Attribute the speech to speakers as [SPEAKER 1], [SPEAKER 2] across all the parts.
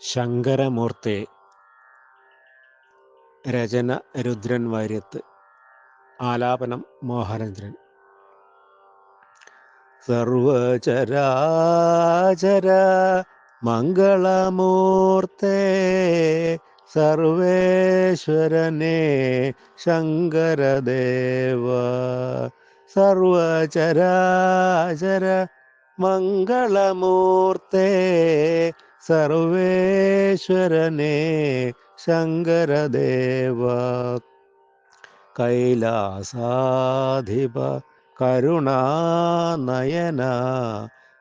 [SPEAKER 1] ശങ്കരമൂർത്തി രചന രുദ്രൻ വാര്യത്ത് ആലാപനം മോഹനേന്ദ്രൻ. സർവചരാചര മംഗളമൂർത്തേ സർവേശ്വരനെ ശങ്കരദേവ. സർവചരാചര മംഗളമൂർത്തേ സർവേശ്വരനെ ശങ്കരദേവ. കൈലാസാധിപ കരുണാനയന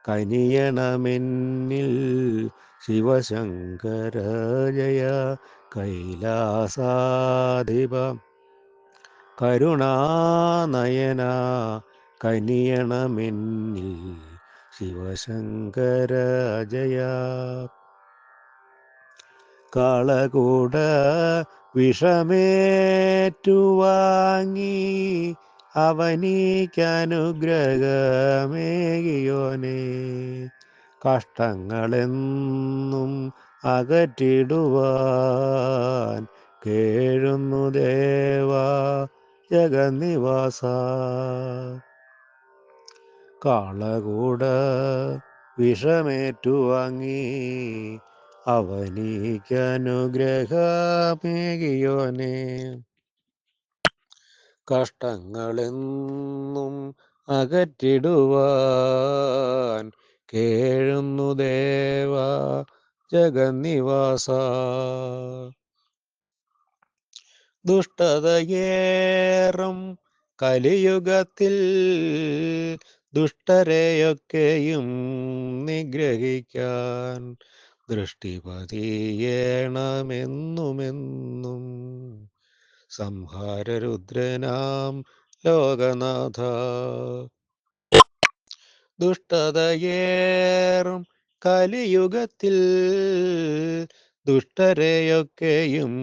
[SPEAKER 1] കനിയണമെന്നിൽ ശിവശങ്കര ജയ. കൈലാസാധിപ കരുണാനയന കനിയണമെന്നിൽ ശിവശങ്കര ജയ. കളകൂട വിഷമേറ്റുവാങ്ങി അവനീക്കനുഗ്രഹമേകിയോനെ. കഷ്ടങ്ങളെന്നും അകറ്റിടുവാൻ കേഴുന്നു ദേവ ജഗന്നിവാസ. കാളകൂട വിഷമേറ്റുവാങ്ങി അവനിക്കനുഗ്രഹമേകിയോനെ കഷ്ടങ്ങളെന്നും അകറ്റിടുവാൻ കേഴുന്നു ദേവ ജഗന്നിവാസ. ദുഷ്ടതയേറും കലിയുഗത്തിൽ ദുഷ്ടരെയൊക്കെയും നിഗ്രഹിക്കാൻ ദൃഷ്ടിപതിയേണമെന്നുമെന്നും സംഹാരരുദ്രനാം ലോകനാഥ. ദുഷ്ടതയേറും കലിയുഗത്തിൽ ദുഷ്ടരെയൊക്കെയും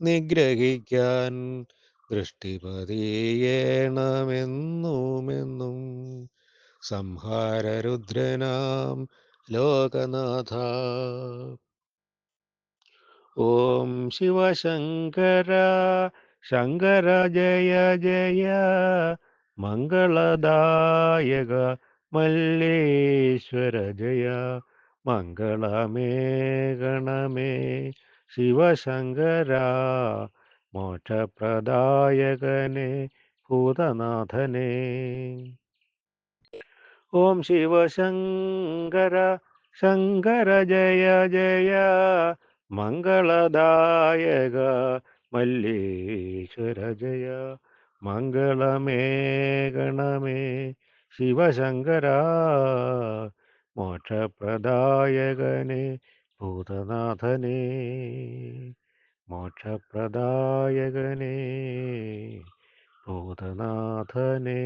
[SPEAKER 1] നിഗ്രഹിക്കാൻ ദൃഷ്ടിപതിയേണമെന്നുമെന്നും സംഹാരരുദ്രനാം ലോകനാഥ ഓം ശിവശങ്കര ശങ്കര ജയ ജയ മംഗളദായക മല്ലേശ്വര ജയ മംഗളമേ ഗണമേ ശിവശങ്കര മോക്ഷപ്രദായകനെ ഭൂതനാഥനെ ഓം ശിവശങ്കര ശങ്കര ജയ ജയ മംഗളദായക മല്ലേശ്വര ജയ. മംഗളമേ ഗണമേ ശിവശങ്കര മോക്ഷപ്രദായകനെ ഭൂതനാഥനെ മോക്ഷപ്രദായകനെ ഭൂതനാഥനെ.